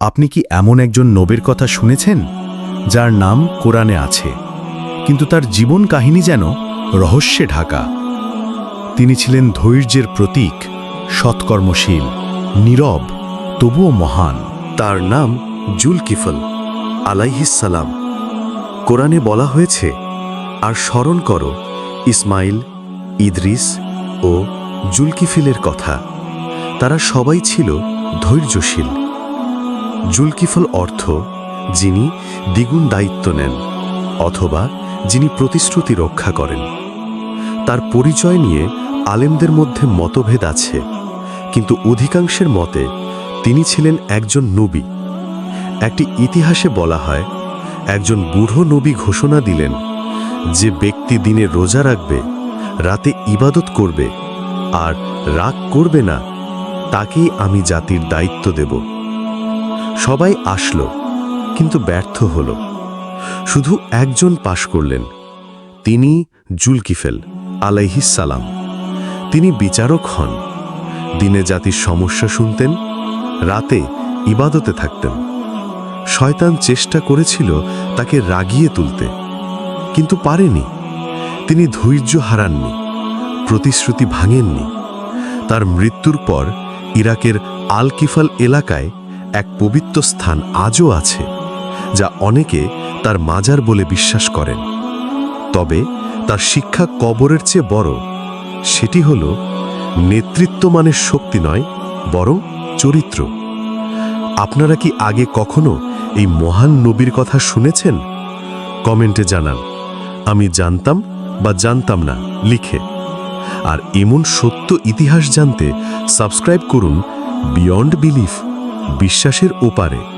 আপনি কি এমন একজন নবীর কথা শুনেছেন, যার নাম কোরআনে আছে, কিন্তু তার জীবন কাহিনী যেন রহস্যে ঢাকা? তিনি ছিলেন ধৈর্যের প্রতীক, সৎকর্মশীল, নীরব, তবুও মহান। তার নাম জুলকিফল আলাইহিসালাম কোরআনে বলা হয়েছে, আর স্মরণ করো ইসমাইল, ইদ্রিস ও জুলকিফিলের কথা। তারা সবাই ছিল ধৈর্যশীল। জুলকিফল অর্থ যিনি দ্বিগুণ দায়িত্ব নেন অথবা যিনি প্রতিশ্রুতি রক্ষা করেন। তার পরিচয় নিয়ে আলেমদের মধ্যে মতভেদ আছে, কিন্তু অধিকাংশের মতে তিনি ছিলেন একজন নবী। একটি ইতিহাসে বলা হয়, একজন বুড়ো নবী ঘোষণা দিলেন যে ব্যক্তি দিনে রোজা রাখবে, রাতে ইবাদত করবে, আর রাগ করবে না, তাকেই আমি জাতির দায়িত্ব দেব। সবাই আসলো, কিন্তু ব্যর্থ হল। শুধু একজন পাশ করলেন, তিনি জুলকিফেল আলাইহিসালাম তিনি বিচারক হন, দিনে জাতির সমস্যা শুনতেন, রাতে ইবাদতে থাকতেন। শয়তান চেষ্টা করেছিল তাকে রাগিয়ে তুলতে, কিন্তু পারেনি। তিনি ধৈর্য হারাননি, প্রতিশ্রুতি ভাঙেননি। তার মৃত্যুর পর ইরাকের আলকিফাল এলাকায় এক পবিত্র স্থান আজও আছে, যা অনেকে তার মাজার বলে বিশ্বাস করেন। তবে তার শিক্ষা কবরের চেয়ে বড়, সেটি হল নেতৃত্ব মানের শক্তি নয়, বরং চরিত্র। আপনারা কি আগে কখনো এই মহান নবীর কথা শুনেছেন? কমেন্টে জানান। আমি জানতাম বা জানতাম না, লিখে। আর এমন সত্য ইতিহাস জানতে সাবস্ক্রাইব করুন বিয়ন্ড বিলিফ। বিশ্বাসের ওপারে।